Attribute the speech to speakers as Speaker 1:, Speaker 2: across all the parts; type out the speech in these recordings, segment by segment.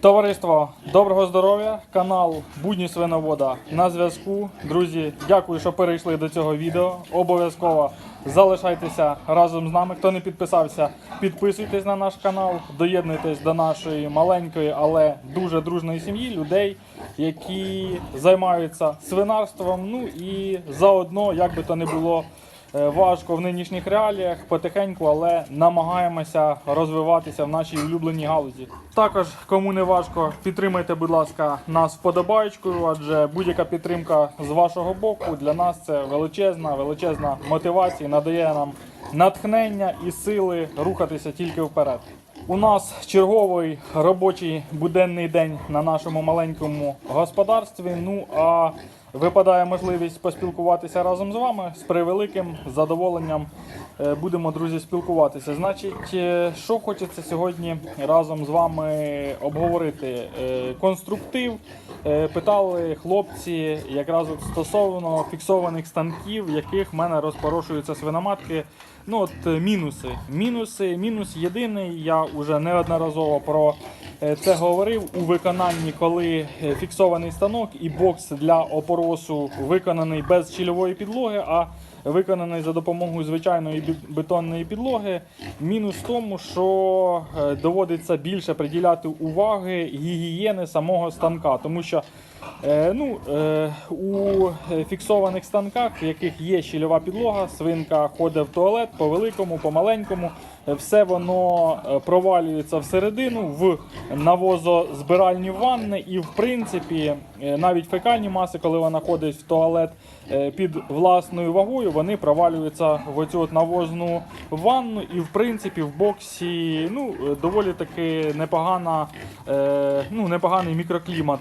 Speaker 1: Товариство, доброго здоров'я! Канал Будні Свиновода на зв'язку. Друзі, дякую, що перейшли до цього відео. Обов'язково залишайтеся разом з нами. Хто не підписався, підписуйтесь на наш канал, доєднуйтесь до нашої маленької, але дуже дружної сім'ї людей, які займаються свинарством. Ну і заодно, як би то не було. Е, Важко в нинішніх реаліях, потихеньку, але намагаємося розвиватися в нашій улюбленій галузі. Також, кому не важко, підтримайте, будь ласка, нас вподобаєчкою, адже будь-яка підтримка з вашого боку для нас це величезна, величезна мотивація, надає нам натхнення і сили рухатися тільки вперед. У нас черговий робочий буденний день на нашому маленькому господарстві. Ну а випадає можливість поспілкуватися разом з вами з превеликим задоволенням. е, Будемо, друзі, спілкуватися. Значить, е, що хочеться сьогодні разом з вами обговорити? Е, Конструктив. Питали хлопці якраз от стосовно фіксованих станків, яких в мене розпорошуються свиноматки. Ну от е, мінуси. Мінуси, мінус єдиний. Я вже неодноразово про е, це говорив у виконанні, коли е, фіксований станок і бокс для опоросу виконаний без чільової підлоги, а виконаний за допомогою звичайної бетонної підлоги. Мінус в тому, що е, доводиться більше приділяти уваги гігієни самого станка, тому що Е, ну, е, у фіксованих станках, в яких є щільова підлога, свинка ходить в туалет по великому, по маленькому, все воно е, провалюється всередину в навозозбиральні ванни, і в принципі е, навіть фекальні маси, коли вона ходить в туалет е, під власною вагою, вони провалюються в оцю от навозну ванну, і в принципі в боксі ну, доволі таки непогана, ну, непоганий мікроклімат.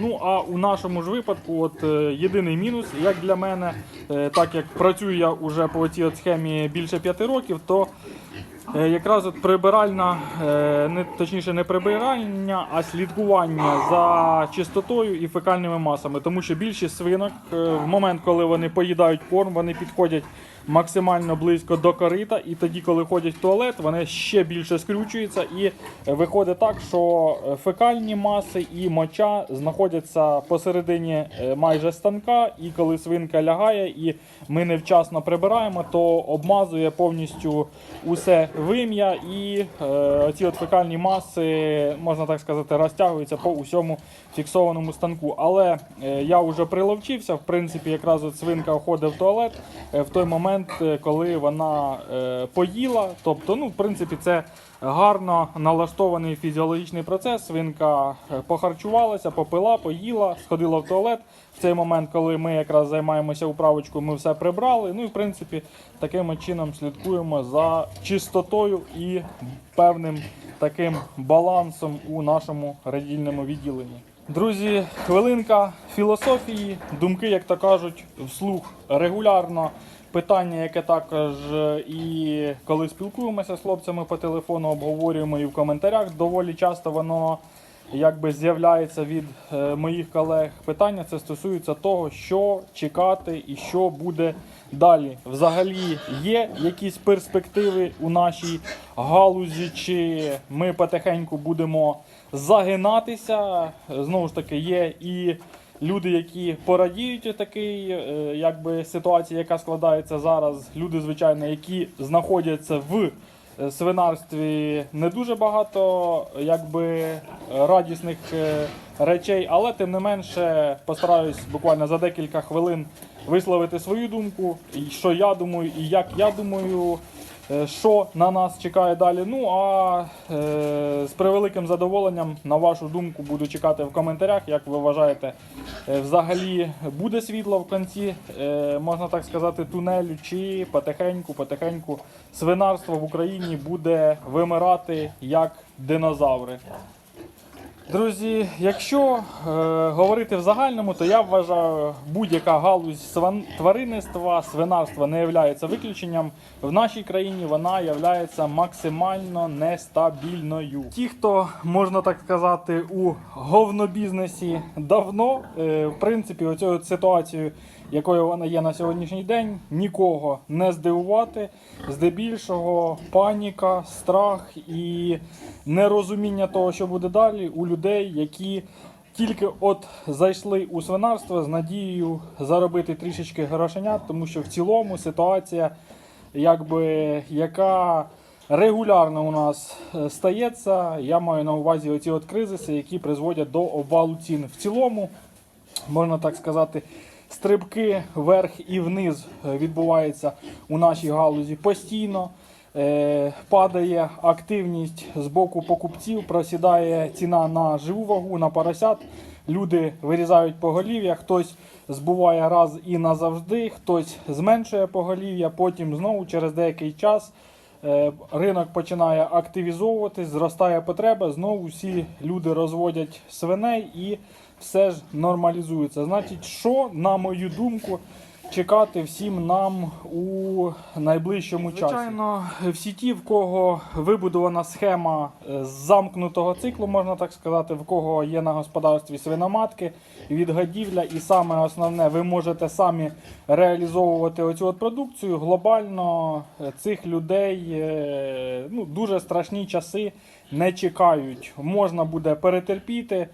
Speaker 1: Ну а у нашому ж випадку, от єдиний мінус, як для мене, так як працюю я вже по цій схемі більше п'яти років, то Е, Якраз от прибиральна, е, не точніше не прибирання, а слідкування за чистотою і фекальними масами. Тому що більшість свинок е, в момент, коли вони поїдають корм, вони підходять максимально близько до корита, і тоді, коли ходять в туалет, вони ще більше скрючуються. І е, виходить так, що е, фекальні маси і моча знаходяться посередині е, майже станка, і коли свинка лягає, і ми невчасно прибираємо, то обмазує повністю усе вим'я, і е, оці от фекальні маси, можна так сказати, розтягуються по усьому фіксованому станку. Але е, я вже приловчився, в принципі, якраз от свинка входить в туалет в той момент, е, коли вона е, поїла. Тобто, ну, в принципі, це гарно налаштований фізіологічний процес. Свинка е, похарчувалася, попила, поїла, сходила в туалет. В цей момент, коли ми якраз займаємося управочкою, ми все прибрали. Ну і в принципі таким чином слідкуємо за чистотою і певним таким балансом у нашому радільному відділенні. Друзі, хвилинка філософії, думки, як то кажуть, вслух регулярно. Питання, яке також е, і коли спілкуємося з хлопцями по телефону, обговорюємо і в коментарях. Доволі часто воно якби з'являється від е, моїх колег. Питання це стосується того, що чекати і що буде далі. Взагалі є якісь перспективи у нашій галузі, чи ми потихеньку будемо загинатися. Знову ж таки, є і люди, які порадіють такій е, якби ситуації, яка складається зараз. Люди, звичайно, які знаходяться в е, свинарстві не дуже багато якби радісних е, речей, але тим не менше постараюсь буквально за декілька хвилин висловити свою думку, що я думаю, і як я думаю. Е, Що на нас чекає далі? Ну а е, з превеликим задоволенням на вашу думку буду чекати в коментарях. Як ви вважаєте, е, взагалі буде світло в кінці, можна так сказати, тунелю, чи потихеньку, потихеньку свинарство в Україні буде вимирати як динозаври. Друзі, якщо е, говорити в загальному, то я вважаю, будь-яка галузь свин- тваринництва, свинарства не є виключенням. В нашій країні вона є максимально нестабільною. Ті, хто можна так сказати, у говнобізнесі давно, е, в принципі, оцю ситуацію, якою вона є на сьогоднішній день, нікого не здивувати. Здебільшого паніка, страх і нерозуміння того, що буде далі, у людей, які тільки от зайшли у свинарство з надією заробити трішечки грошенят, тому що в цілому ситуація, якби яка регулярно у нас е, стається, я маю на увазі оці от кризиси, які призводять до обвалу цін. В цілому, можна так сказати, стрибки вверх і вниз е, відбуваються у нашій галузі постійно. Е, Падає активність з боку покупців, просідає ціна на живу вагу, на поросят. Люди вирізають поголів'я, хтось збуває раз і назавжди, хтось зменшує поголів'я, потім знову через деякий час е, ринок починає активізовуватись, зростає потреба, знову всі люди розводять свиней і все ж нормалізується. Значить, що, на мою думку, чекати всім нам у найближчому часі. Звичайно, всі ті, в кого вибудована схема е, замкнутого циклу, можна так сказати, в кого є на господарстві свиноматки, відгодівля, і саме основне, ви можете самі реалізовувати оцю от продукцію. Глобально е, цих людей е, ну, дуже страшні часи не чекають. Можна буде перетерпіти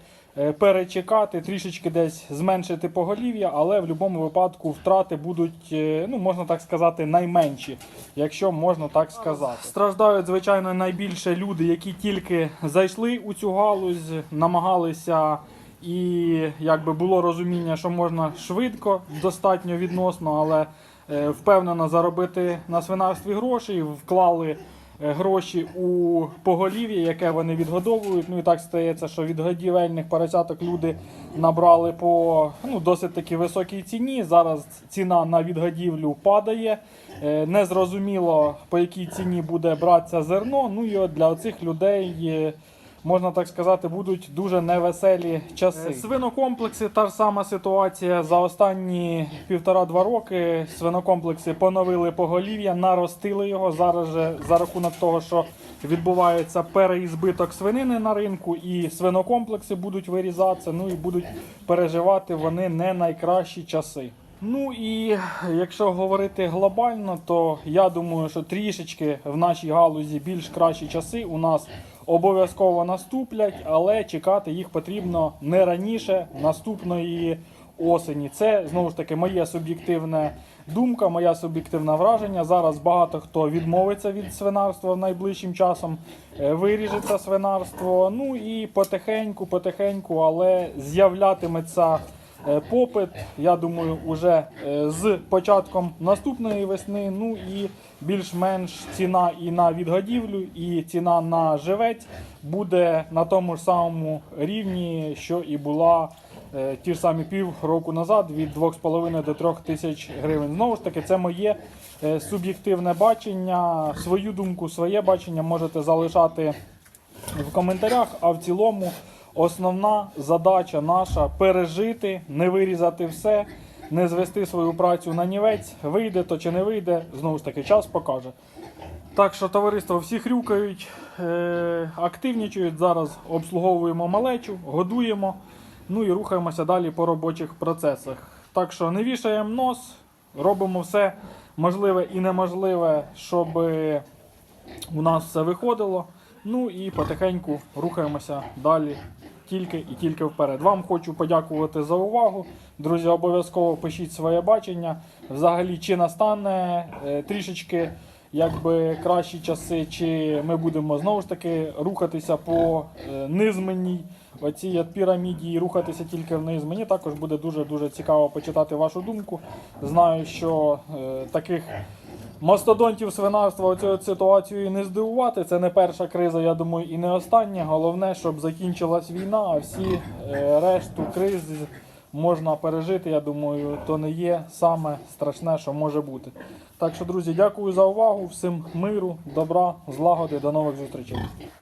Speaker 1: перечекати, трішечки десь зменшити поголів'я, але в будь-якому випадку втрати будуть, е, ну можна так сказати, найменші, якщо можна так сказати. Страждають, звичайно, найбільше люди, які тільки зайшли у цю галузь, намагалися. І якби було розуміння, що можна швидко, достатньо відносно, але е, впевнено заробити на свинарстві гроші, вклали е, гроші у поголів'я, яке вони відгодовують. Ну і так стається, що від годівельних поросяток люди набрали по ну, досить таки високій ціні. Зараз ціна на відгодівлю падає. Е, Незрозуміло, по якій ціні буде братися зерно. Ну і от для цих людей. Е, Можна так сказати, будуть дуже невеселі часи. Свинокомплекси та ж сама ситуація. За останні півтора-два роки свинокомплекси поновили поголів'я, наростили його. Зараз же за рахунок того, що відбувається переізбиток свинини на ринку, і свинокомплекси будуть вирізатися. Ну і будуть переживати вони не найкращі часи. Ну і якщо говорити глобально, то я думаю, що трішечки в нашій галузі більш кращі часи у нас обов'язково наступлять, але чекати їх потрібно не раніше наступної осені. Це знову ж таки моє суб'єктивне думка, моє суб'єктивне враження. Зараз багато хто відмовиться від свинарства найближчим часом, е, виріжеться свинарство. Ну і потихеньку, потихеньку, але з'являтиметься. Е, Попит, я думаю, уже е, з початком наступної весни. Ну і більш-менш ціна і на відгодівлю, і ціна на живець буде на тому ж самому рівні, що і була е, ті ж самі пів року назад, від 2,5 до 3 тисяч гривень. Знову ж таки, це моє суб'єктивне бачення. Свою думку, своє бачення можете залишати в коментарях, а в цілому. Основна задача наша пережити, не вирізати все, не звести свою працю на нівець. Вийде то чи не вийде, знову ж таки, час покаже. Так що товариство всі хрюкають, е- активнічують. Зараз обслуговуємо малечу, годуємо, ну і рухаємося далі по робочих процесах. Так що не вішаємо нос, робимо все можливе і неможливе, щоб у нас все виходило. Ну і потихеньку рухаємося далі тільки і тільки вперед. Вам хочу подякувати за увагу. Друзі, обов'язково пишіть своє бачення. Взагалі, чи настане е, трішечки якби кращі часи, чи ми будемо знову ж таки рухатися по е, низменній оцій піраміді і рухатися тільки вниз. Мені також буде дуже дуже цікаво почитати вашу думку. Знаю, що е, таких. Мастодонтів свинарства оцю ситуацію не здивувати. Це не перша криза, я думаю, і не остання. Головне, щоб закінчилась війна, а всі е, решту криз можна пережити. Я думаю, то не є саме страшне, що може бути. Так що, друзі, дякую за увагу. Всім миру, добра, злагоди, до нових зустрічей.